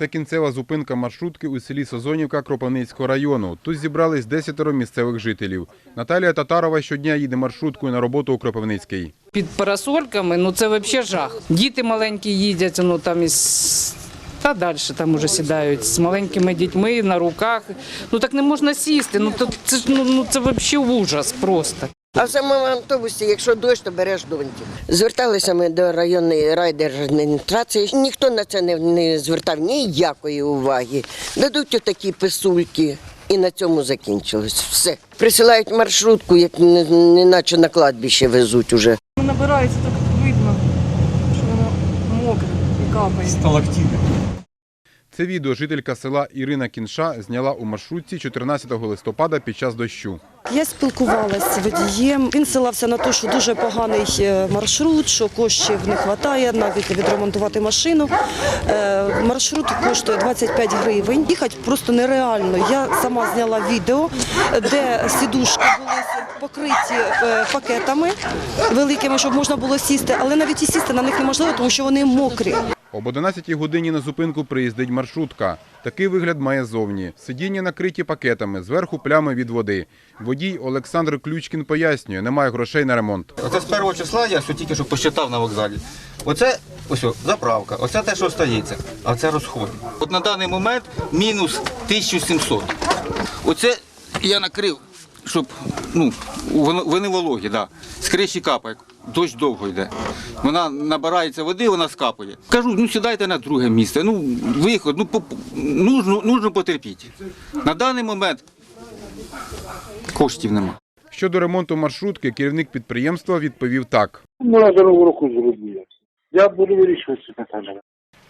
Це кінцева зупинка маршрутки у селі Созонівка Кропивницького району. Тут зібрались десятеро місцевих жителів. Наталія Татарова щодня їде маршруткою на роботу у Кропивницький. Під парасольками, ну це взагалі жах. Діти маленькі їдять, ну там із. Та далі там уже сідають з маленькими дітьми на руках. Ну так не можна сісти. Ну то це ну, ну це взагалі ужас просто. А в самому автобусі, якщо дощ, то береш доньків. Зверталися ми до районної райдержадміністрації. Ніхто на це не, не звертав ніякої уваги. Дадуть отакі писульки. І на цьому закінчилось. Все. Присилають маршрутку, як не, не наче на кладбище везуть уже. Набирається так видно, що воно мокре і капає. Це відео жителька села Ірина Кінша зняла у маршрутці 14 листопада під час дощу. Я спілкувалася з водієм. Він ссилався на те, що дуже поганий е, маршрут, що коштів не вистачає навіть відремонтувати машину. Е, Маршрут коштує 25 гривень. Їхати просто нереально. Я сама зняла відео, де сідушки були покриті е, пакетами великими, щоб можна було сісти, але навіть і сісти на них неможливо, тому що вони мокрі. Об 11 годині на зупинку приїздить маршрутка. Такий вигляд має зовні. Сидіння накриті пакетами, зверху плями від води. Водій Олександр Ключкін пояснює, немає грошей на ремонт. Оце з першого числа я що тільки що посчитав на вокзалі. Оце ось заправка, оце те, що остається, а це розходи. От на даний момент мінус 1700. Оце я накрив, щоб ну, вони вологі, да. з криші капає. Дощ довго йде. Вона набирається води, вона скапує. Кажу, ну сідайте на друге місце. Ну, виход, ну по- нужно, нужно потерпіти. На даний момент коштів нема. Щодо ремонту маршрутки, керівник підприємства відповів так. Ну, за року зробили. Я буду вирішувати це питання.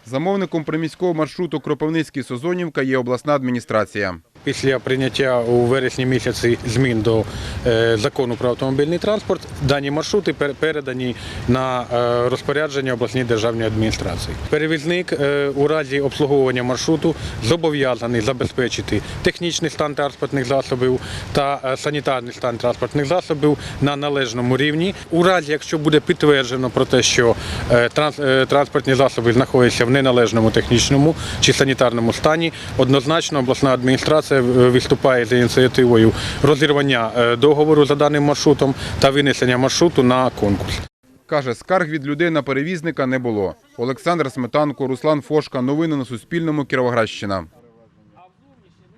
Замовником приміського маршруту Кропивницький Созонівка є обласна адміністрація. Після прийняття у вересні місяці змін до е, закону про автомобільний транспорт дані маршрути передані на е, розпорядження обласній державній адміністрації. Перевізник е, у разі обслуговування маршруту зобов'язаний забезпечити технічний стан транспортних засобів та санітарний стан транспортних засобів на належному рівні. У разі, якщо буде підтверджено про те, що транс- транспортні засоби знаходяться в неналежному технічному чи санітарному стані, однозначно обласна адміністрація е, виступає за ініціативою розірвання е, договору за даним маршрутом та винесення маршруту на конкурс. Каже, скарг від людей на перевізника не було. Олександр Сметанко, Руслан Фошка. Новини на Суспільному. Кіровоградщина.